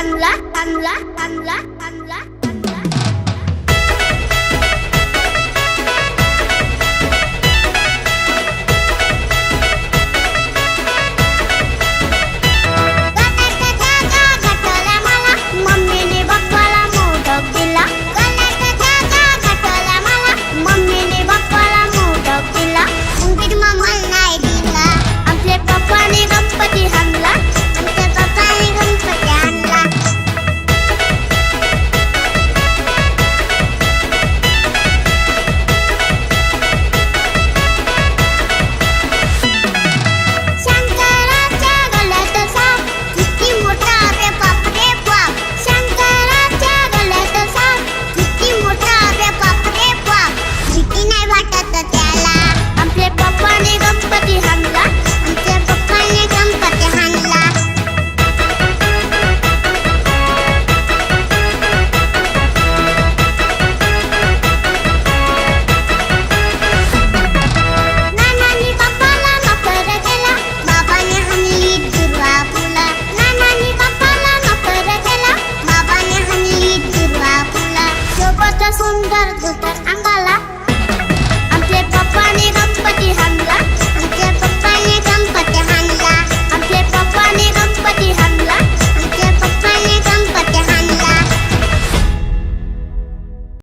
unlock, unlock, unlock. Goodbye.